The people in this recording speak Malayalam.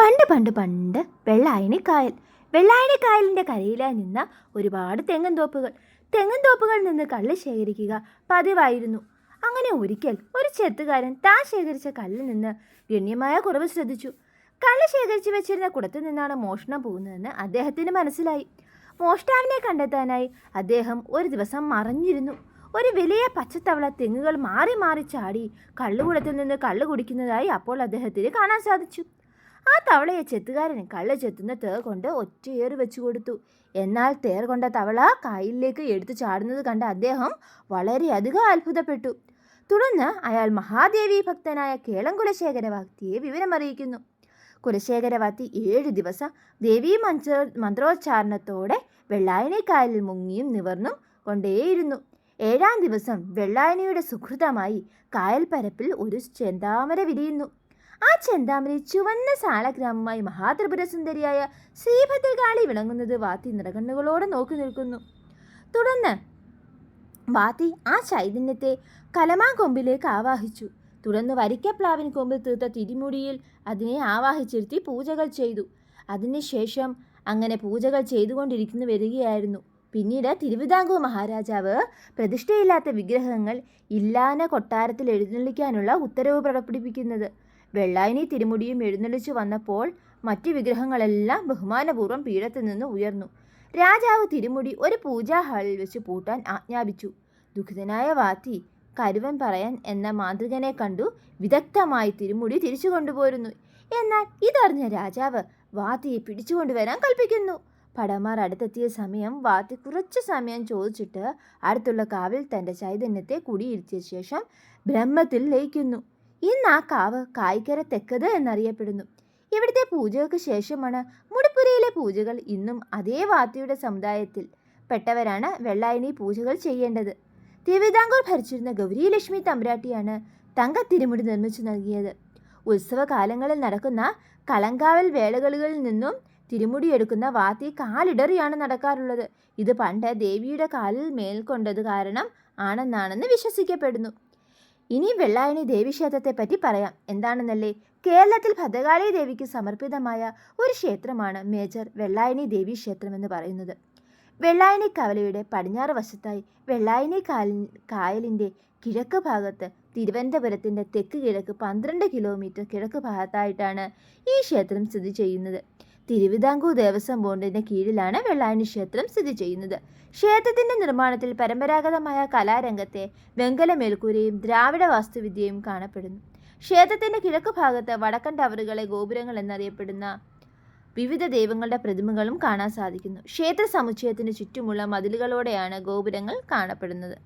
പണ്ട് പണ്ട് പണ്ട് വെള്ളായണിക്കായൽ വെള്ളായണിക്കായലിന്റെ കരയിലായി നിന്ന ഒരുപാട് തെങ്ങൻ തോപ്പുകൾ തെങ്ങൻ തോപ്പുകളിൽ നിന്ന് കള്ള് ശേഖരിക്കുക പതിവായിരുന്നു. അങ്ങനെ ഒരിക്കൽ ഒരു ചെത്തുകാരൻ താൻ ശേഖരിച്ച കല്ലിൽ നിന്ന് ഗണ്യമായ കുറവ് ശ്രദ്ധിച്ചു. കള്ള് ശേഖരിച്ചു വെച്ചിരുന്ന കുടത്തിൽ നിന്നാണ് മോഷണം പോകുന്നതെന്ന് അദ്ദേഹത്തിന് മനസ്സിലായി. മോഷ്ടാവിനെ കണ്ടെത്താനായി അദ്ദേഹം ഒരു ദിവസം മറഞ്ഞിരുന്നു. ഒരു വലിയ പച്ചത്തവള തെങ്ങുകൾ മാറി മാറി ചാടി കള്ളുകുടത്തിൽ നിന്ന് കള്ളു കുടിക്കുന്നതായി അപ്പോൾ അദ്ദേഹത്തിന് കാണാൻ സാധിച്ചു. ആ തവളയെ ചെത്തുകാരന് കള്ള ചെത്തുന്ന തേർ കൊണ്ട് ഒറ്റയേറ് വെച്ചു കൊടുത്തു. എന്നാൽ തേർ കൊണ്ട തവള കായലിലേക്ക് എടുത്തു ചാടുന്നത് കണ്ട അദ്ദേഹം വളരെയധികം അത്ഭുതപ്പെട്ടു. തുടർന്ന് അയാൾ മഹാദേവി ഭക്തനായ കേളം കുലശേഖരവാക്തിയെ വിവരമറിയിക്കുന്നു. കുലശേഖരവാത്തി ഏഴ് ദിവസം ദേവി മന്ത്രോ മന്ത്രോച്ചാരണത്തോടെ വെള്ളായണിക്കായലിൽ മുങ്ങിയും നിവർന്നും കൊണ്ടേയിരുന്നു. ഏഴാം ദിവസം വെള്ളായണിയുടെ സുഹൃതമായി കായൽപ്പരപ്പിൽ ഒരു ചെന്താമര വിരിയുന്നു. ആ ചെന്താമരി ചുവന്ന സാളഗ്രാമമായി മഹാത്രിപുര സുന്ദരിയായ ശ്രീഭദ്രകാളി വിളങ്ങുന്നത് വാത്തി നിറകണ്ണുകളോടെ നോക്കി നിൽക്കുന്നു. തുടർന്ന് വാത്തി ആ ചൈതന്യത്തെ കലമാകൊമ്പിലേക്ക് ആവാഹിച്ചു. തുടർന്ന് വരിക്കപ്ലാവിൻ കൊമ്പിൽ തീർത്ത തിരിമുടിയിൽ അതിനെ ആവാഹിച്ചിരുത്തി പൂജകൾ ചെയ്തു. അതിനുശേഷം അങ്ങനെ പൂജകൾ ചെയ്തുകൊണ്ടിരിക്കുന്നു വരികയായിരുന്നു. പിന്നീട് തിരുവിതാംകൂർ മഹാരാജാവ് പ്രതിഷ്ഠയില്ലാത്ത വിഗ്രഹങ്ങൾ ഇല്ലാന കൊട്ടാരത്തിൽ എഴുന്നള്ളിക്കാനുള്ള ഉത്തരവ് പുറപ്പെടുവിക്കുന്നത്. വെള്ളായനി തിരുമുടിയും എഴുന്നള്ളിച്ചു വന്നപ്പോൾ മറ്റു വിഗ്രഹങ്ങളെല്ലാം ബഹുമാനപൂർവം പീഠത്തിൽ നിന്ന് ഉയർന്നു. രാജാവ് തിരുമുടി ഒരു പൂജാ ഹാളിൽ വെച്ച് പൂട്ടാൻ ആജ്ഞാപിച്ചു. ദുഃഖിതനായ വാത്തി കരുവൻ പറയാൻ എന്ന മാന്ത്രികനെ കണ്ടു വിദഗ്ധമായി തിരുമുടി തിരിച്ചു കൊണ്ടുപോരുന്നു. എന്നാൽ ഇതറിഞ്ഞ രാജാവ് വാത്തിയെ പിടിച്ചുകൊണ്ടുവരാൻ കൽപ്പിക്കുന്നു. പടമാർ അടുത്തെത്തിയ സമയം വാത്തി കുറച്ചു സമയം ചോദിച്ചിട്ട് അടുത്തുള്ള കാവിൽ തന്റെ ചൈതന്യത്തെ കുടിയിരുത്തിയ ശേഷം ബ്രഹ്മത്തിൽ ലയിക്കുന്നു. ഇന്ന് ആ കാവ് കായ്ക്കര തെക്കത് എന്നറിയപ്പെടുന്നു. ഇവിടുത്തെ പൂജകൾക്ക് ശേഷമാണ് മുടിപ്പുരയിലെ പൂജകൾ ഇന്നും അതേ വാത്തിയുടെ സമുദായത്തിൽ. പെട്ടവരാണ് വെള്ളായണി പൂജകൾ ചെയ്യേണ്ടത്. തിരുവിതാംകൂർ ഭരിച്ചിരുന്ന ഗൗരിലക്ഷ്മി തങ്ക തങ്കത്തിരുമുടി നിർമ്മിച്ചു നൽകിയത്. ഉത്സവകാലങ്ങളിൽ നടക്കുന്ന കളങ്കാവൽ വേളകളിൽ നിന്നും തിരുമുടി എടുക്കുന്ന വാത്തി കാലിടറിയാണ് നടക്കാറുള്ളത്. ഇത് പണ്ട് ദേവിയുടെ കാലിൽ മേൽക്കൊണ്ടത് കാരണം ആണെന്നാണെന്ന് വിശ്വസിക്കപ്പെടുന്നു. ഇനി വെള്ളായണി ദേവീക്ഷേത്രത്തെ പറ്റി പറയാം. എന്താണെന്നല്ലേ? കേരളത്തിൽ ഭദ്രകാളി ദേവിക്ക് സമർപ്പിതമായ ഒരു ക്ഷേത്രമാണ് മേജർ വെള്ളായണി ദേവി ക്ഷേത്രം എന്ന് പറയുന്നത്. വെള്ളായണി കവലയുടെ പടിഞ്ഞാറ് വശത്തായി വെള്ളായണി കായൽ കായലിന്റെ കിഴക്ക് ഭാഗത്ത് തിരുവനന്തപുരത്തിന്റെ തെക്ക് കിഴക്ക് പന്ത്രണ്ട് കിലോമീറ്റർ കിഴക്ക് ഭാഗത്തായിട്ടാണ് ഈ ക്ഷേത്രം സ്ഥിതി ചെയ്യുന്നത്. തിരുവിതാംകൂർ ദേവസ്വം ബോർഡിന്റെ കീഴിലാണ് വെള്ളായണി ക്ഷേത്രം സ്ഥിതി ചെയ്യുന്നത്. ക്ഷേത്രത്തിന്റെ നിർമ്മാണത്തിൽ പരമ്പരാഗതമായ കലാരംഗത്തെ വെങ്കല മേൽക്കൂരയും ദ്രാവിഡ വാസ്തുവിദ്യയും കാണപ്പെടുന്നു. ക്ഷേത്രത്തിന്റെ കിഴക്ക് ഭാഗത്ത് വടക്കൻ ടവറുകളെ ഗോപുരങ്ങൾ എന്നറിയപ്പെടുന്ന വിവിധ ദൈവങ്ങളുടെ പ്രതിമകളും കാണാൻ സാധിക്കുന്നു. ക്ഷേത്ര സമുച്ചയത്തിന് ചുറ്റുമുള്ള മതിലുകളോടെയാണ് ഗോപുരങ്ങൾ കാണപ്പെടുന്നത്.